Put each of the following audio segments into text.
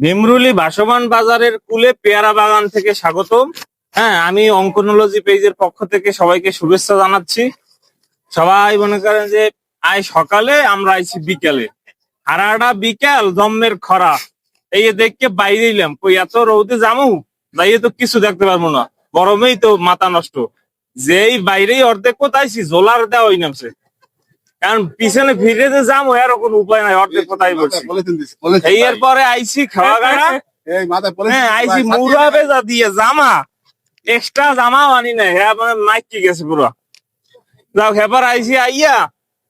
ভীমরুলি ভাসমান বাজারের কুলে পেয়ারা বাগান থেকে স্বাগতম। হ্যাঁ আমি অঙ্কনোলজি পেজের পক্ষ থেকে সবাইকে শুভেচ্ছা জানাচ্ছি। সবাই মনে করেন যে, আয় সকালে, আমরা আইছি বিকেলে। হারাটা বিকেল জম্মের খরা। এই দেখকে বাইরে এলাম, কই এত রৌদে জামু? যাইয়ে তো কিছু দেখতে পারব না। গরমেই তো মাথা নষ্ট। যেই বাইরেই অর্ধেক কোথায়ছি জোলার দেওয়াই নামছে। কারণ পিছনে ফিরে যে যাম আর কোনো উপায় নাই অর্ধেক কথাই বলছি। এই এর পরে আইসি খাওয়া গাড়া। এই মাথায় পলিথিন হ্যাঁ আইসি মুরাবে যা বেজা দিয়ে জামা। এক্সট্রা জামা আনি না হ্যাঁ মানে মাইকি গেছে পুরো। যাও হেপার আইসি আইয়া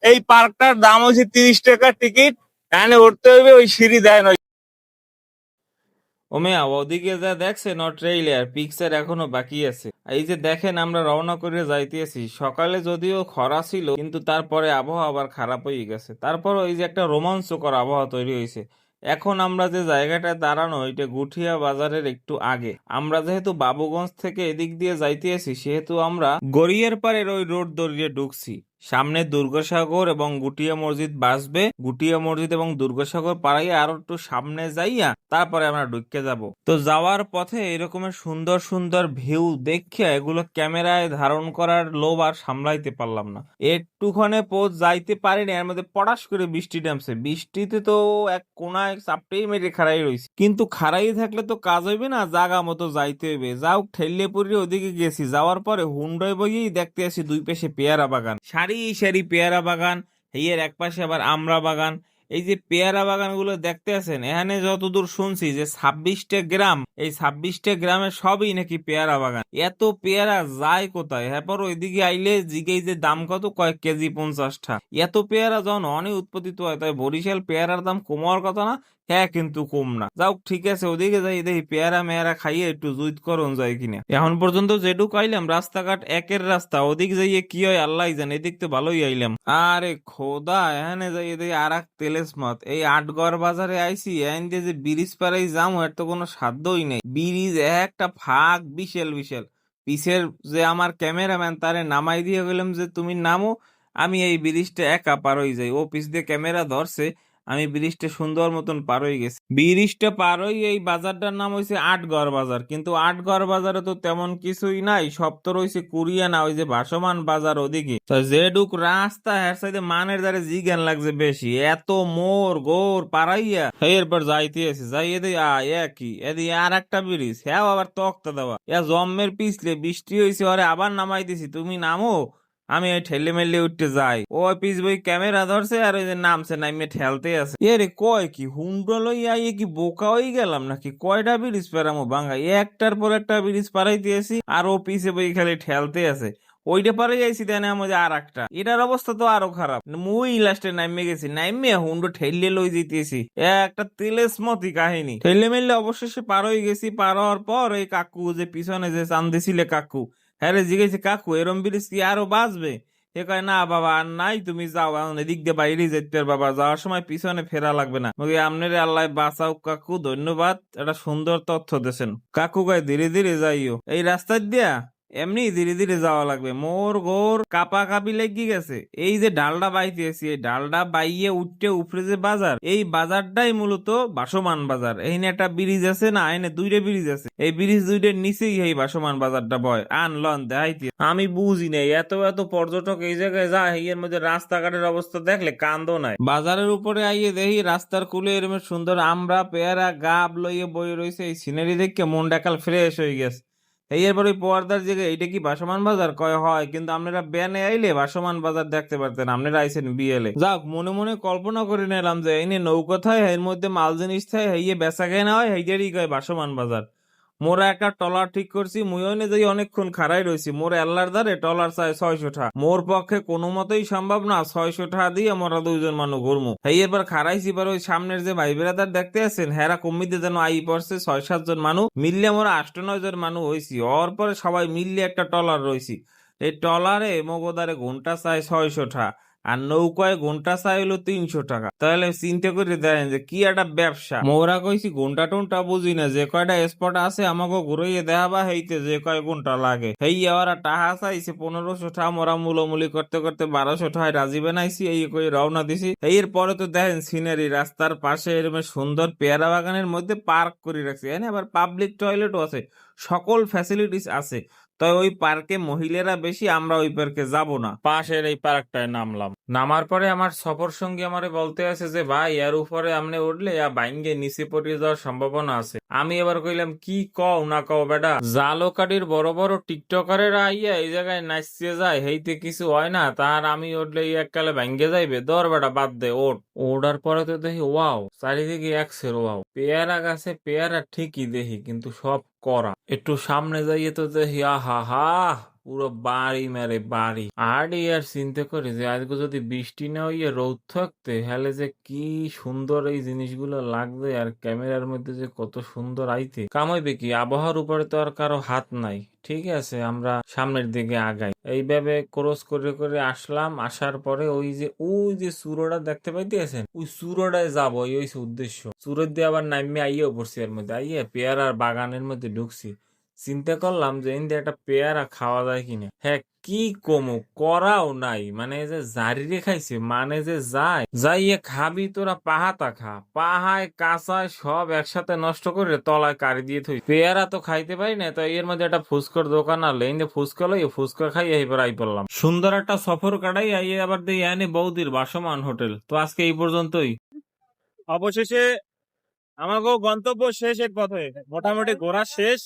এই পার্কটার দাম হচ্ছে তিরিশ টাকা টিকিট এখানে উঠতে হইবে ওই সিঁড়ি দেয় না। ওমিয়া ওদিকে যা দেখছেন ট্রেইলার পিকচার এখনও বাকি আছে। এই যে দেখেন, আমরা রওনা করে যাইতেছি। সকালে যদিও খরা ছিল, কিন্তু তারপরে আবহাওয়া আবার খারাপ হয়ে গেছে। তারপর ওই যে একটা রোমাঞ্চকর আবহাওয়া তৈরি হয়েছে। এখন আমরা যে জায়গাটায় দাঁড়ানো এটা গুঠিয়া বাজারের একটু আগে। আমরা যেহেতু বাবুগঞ্জ থেকে এদিক দিয়ে যাইতেছি, সেহেতু আমরা গড়িয়ার পাড়ের ওই রোড দড়িয়ে ঢুকছি। সামনে দুর্গাসাগর এবং গুটিয়া মসজিদ বাসবে গুটিয়া মসজিদ এবং দুর্গাসাগর পাড়াইয়া আরও একটু সামনে যাইয়া তারপরে আমরা ঢুকে যাব। তো যাওয়ার পথে এরকমের সুন্দর সুন্দর ভিউ দেখিয়া এগুলো ক্যামেরায় ধারণ করার লোভ আর সামলাইতে পারলাম না। একটুখানে পোজ যাইতে পারিনি, এর মধ্যে পটাশ করে বৃষ্টি নামছে। বৃষ্টিতে তো এক কোনায় চাপটেই মেরে খাড়াই রয়েছে কিন্তু খাড়াই থাকলে তো কাজ হইবে না, জাগা মতো যাইতে হইবে। যাও ঠেললে পুরি ওদিকে গেছি। যাওয়ার পরে হুন্ডয় বইয়েই দেখতে আসি দুই পাশে পেয়ারা বাগান। সারি সারি পেয়ারা বাগান এর পাশে আবার আমড়া বাগান। এই যে পেয়ারা বাগানগুলো দেখতে আছেন, এখানে যতদূর শুনছি যে ছাব্বিশটা গ্রাম, এই ছাব্বিশটা গ্রামে সবই নাকি পেয়ারা বাগান। এত পেয়ারা যায় কোথায়? এরপর ওইদিকে আইলে জিগেই যে দাম কত? কয়েক কেজি পঞ্চাশটা। এত পেয়ারা যখন অনেক উৎপাদিত হয়, তাই বরিশাল পেয়ারার দাম কমার কথা না হ্যাঁ কিন্তু কম না। যাও ঠিক আছে, ওদিকে যাই, দেখি পেয়ারা মেয়ারা খাইয়ে একটু জুইত করন যায় কিনা। এখন পর্যন্ত যেটুকু আইলাম, রাস্তাঘাট একের রাস্তা, ওদিক যাইয়ে কি হয় আল্লাহ জানে, এদিক তো ভালোই আইলাম। আরে খোদা, এখানে যাই দেখি আর এক তেলেস মত এই আটগড় বাজারে আইছি, এখান দিয়ে যে ব্রিজ পাড়াই যাম, এর তো কোনো সাধ্যই নেই। ব্রিজ একটা ফাঁক, বিশাল বিশাল। পিছের যে আমার ক্যামেরাম্যান, তারে নামাই দিয়ে গেলাম যে, তুমি নামো, আমি এই ব্রিজটা একা পার হয়ে যাই। ও পিছ দিয়ে ক্যামেরা ধরছে আমি ব্রিজটা সুন্দর মতন পার হয়ে গেছি। ব্রিজটা পার হয়ে এই বাজারটার নাম হয়েছে আটগড় বাজার। কিন্তু আটগড় বাজারে তো তেমন কিছুই নাই, সব তো রয়েছে কুরিয়ানা ওই যে ভাসমান বাজার ওদিকে। তো যেডুক রাস্তা, হের সাইডে মানের দ্বারে জিজ্ঞান লাগছে বেশি। এত মোর গোর পারাইয়া। এরপর যাইতে আছে যাই এদি আ একই। এদি আর একটা ব্রিজ। হ্যাঁ আবার তক্তা দেওয়া। এ জম্মের পিছলে বৃষ্টি হয়েছে ওরে আবার নামাই দিছি। তুমি নামো? আমি ওই ঠেলে মেলে উঠতে যাই। ও পিস বই ক্যামেরা ধরছে আর ওই যে নামছে নামে ঠেলতে আছে। এ রে, কয় কি? হুন্ডা লই আইয়ে কি বোকা হয়ে গেলাম নাকি? কয়টা ব্রিজ পেরামো বাঙ্গা একটার পর একটা ব্রিজ পারাইতে আসি আর ও পিছে বই খালি ঠেলতে আছে। ওইটা পারে যাইছি তাই না আমাদের আর একটা এটার অবস্থা তো আরও খারাপ। মুই লাস্টে নামে গেছি নামে হুন্ডো ঠেললে লই যেতেছি একটা তেলেস মতি কাহিনী। ঠেলে মেললে অবশেষে পার হয়ে গেছি, পার হওয়ার পর ওই কাকু যে পিছনে যে চান দিছিলে কাকু হ্যাঁ রে, জিজ্ঞেস কাকু, এরম ব্রিজ কি আরও বাঁচবে সে কয়, না বাবা, আর নাই, তুমি যাও, এখন এদিক দিয়ে বাইরে যেতে বাবা যাওয়ার সময় পিছনে ফেরা লাগবে না। বলি আমনের আল্লাহ বাঁচাও কাকু, ধন্যবাদ একটা সুন্দর তথ্য দেছেন কাকু কয়, ধীরে ধীরে যাইও। এই রাস্তার দিয়া? এমনি ধীরে ধীরে যাওয়া লাগবে। মোর গোর কাপা কাপি লেগে গেছে। এই যে ডালডা বাইতেছি এই ডালডা বাইয়ে উঠতে উপরে যে বাজার, এই বাজারটাই মূলত বাসমান বাজার। এইখানে একটা ব্রিজ আছে না এনে দুইটা ব্রিজ আছে। এই ব্রিজ দুইটার নিচেই এই বাসমান বাজারটা বয়। আন লন, দেখাইতে। আমি বুঝি নাই, এত এত পর্যটক এই জায়গায় যায়, এর মধ্যে রাস্তাঘাটের অবস্থা দেখলে কান্দো নাই। বাজারের উপরে আইয়ে দেখি রাস্তার কুলে এরম সুন্দর আমরা, পেয়ারা, গাব লইয়ে বই রয়েছে এই সিনারি দেখে মনটা কাল ফ্রেশ হয়ে গেছে। এই এরপর ওই পর্দার জায়গায় এইটা কি বাসমান বাজার? কয়, হয়, কিন্তু আপনারা ব্যানে আইলে বাসমান বাজার দেখতে পারতেন, আপনারা আইছেন বিয়েলে যাক, মনে মনে কল্পনা করে নিলাম যে এই নৌকো থায়, এর মধ্যে মাল জিনিস থায় হইয়ে বেচা কেনা হয় এইটারই কয় বাসমান বাজার। মোরা একটা টলার ঠিক করছি মুইও নে যাই অনেকক্ষণ খাড়াই রয়েছি মোর এল্লার ধারে টলার চাই ছয়শো টা মোর পক্ষে কোনো মতেই সম্ভব না ছয়শো টাকা দিয়ে মোরা দুইজন মানুষ ঘুরমু। এই এবার খাড়াইছি এবার ওই সামনের যে ভাই বেড়াদার দেখতে আছেন, হেরা কমিতে যেন আই পড়ছে, ছয় সাতজন মানুষ। মিললে মোরা আষ্ট নয় জন মানুষ হয়েছি ওর পরে সবাই মিললে একটা টলার রয়েছি এই টলারে মগোদারে ঘণ্টা চাই ছয়শো টা আর নৌকায় ঘণ্টা চাই হলো তিনশো টাকা। তাহলে চিন্তা করে দেখেন যে কি একটা ব্যবসা। মোরা কইছি ঘণ্টা টন্টা বুঝি না। যে কয়টা স্পট আছে আমাকে ঘুরাইয়ে দেখাবা, হইতে যে কয় ঘণ্টা লাগে। হেই ওরা টাহা চাইছে, পনেরোশো টাকা মোরা মুলোমুলি করতে করতে বারোশো টাকায় রাজি বানাইছি, এই কই রওনা দিছি। এর পরে তো দেখেন সিনারি রাস্তার পাশে এরকম সুন্দর পেয়ারা বাগানের মধ্যে পার্ক করে রাখছি। এখানে আবার পাবলিক টয়লেটও আছে। সকল ফ্যাসিলিটিস আছে। তাই ওই পার্কে মহিলারা বেশি, আমরা ওই পার্কে যাব না। পাশের এই পার্কটায় নামলাম। নামার পরে আমার সফর সঙ্গী আমারে বলতে আছে যে, ভাই, এর উপরে আমনে উঠলে বাইঙ্গে নিচে পড়ে যাওয়ার সম্ভাবনা আছে। আমি এবার কইলাম, কি কও না কও বেটা? জালোকাটির বড় বড় টিকটকারেরা আইয়া এই জায়গায় নাচতে যায়, হেইতে কিছু হয় না। তার আমি উঠলে এককালে ভাঙ্গে যাইবে। দর বেটা, বাদ দে, ওঠ। ওঠার পরে তো দেখি, ওয়াও, চারিদিকে একসের ওয়াও। পেয়ারা গাছে পেয়ারা ঠিকই দেখি, কিন্তু সব করা। একটু সামনে যাইয়ে তো দেখি আহা হা পুরো বাড়ি মেরে বাড়ি। আর আর চিন্তা করি যে আজকে যদি বৃষ্টি না হইয়ে রোদ থাকতে হলে যে কি সুন্দর এই জিনিসগুলো লাগবে আর ক্যামেরার মধ্যে যে কত সুন্দর আইতে। কামাইবে কি? আবহাওয়ার উপরে তো আর কারও হাত নাই। ঠিক আছে, আমরা সামনের দিকে আগাই। এইভাবে ক্রস করে করে আসলাম, আসার পরে ওই যে ওই যে সুরোটা দেখতে পাইতেছেন? ওই সুরোটায় যাব হইছে উদ্দেশ্য। সুরত দিয়ে আবার নামিয়ে আইয়েও পড়ছি এর মধ্যে। আইয়ে পেয়ারার বাগানের মধ্যে ঢুকছি। চিন্তা করলাম যে ইন্দে একটা পেয়ারা খাওয়া যায় কিনা। হ্যাঁ কি কমু? করাও নাই। মানে যে জারি খাইছে মানে যে যায়। যাইয়ে খাবি, তোরা পাহাতা খা। পাহায়, কাঁচায় সব একসাথে নষ্ট করে তলায় কারি দিয়ে থই পেয়ারা তো খাইতে পারি না তো এর মধ্যে একটা ফুচকার দোকান আলে ইন্দে ফুচকা লই ফুচকা খাই এইবার আই পড়লাম। সুন্দর একটা সফর কাটাই আইয়ে আবার দিই এনে বৌদির বাসমান হোটেল। তো আজকে এই পর্যন্তই। অবশেষে আমাকেও গন্তব্য শেষ এক পথে। মোটামুটি ঘোরা শেষ।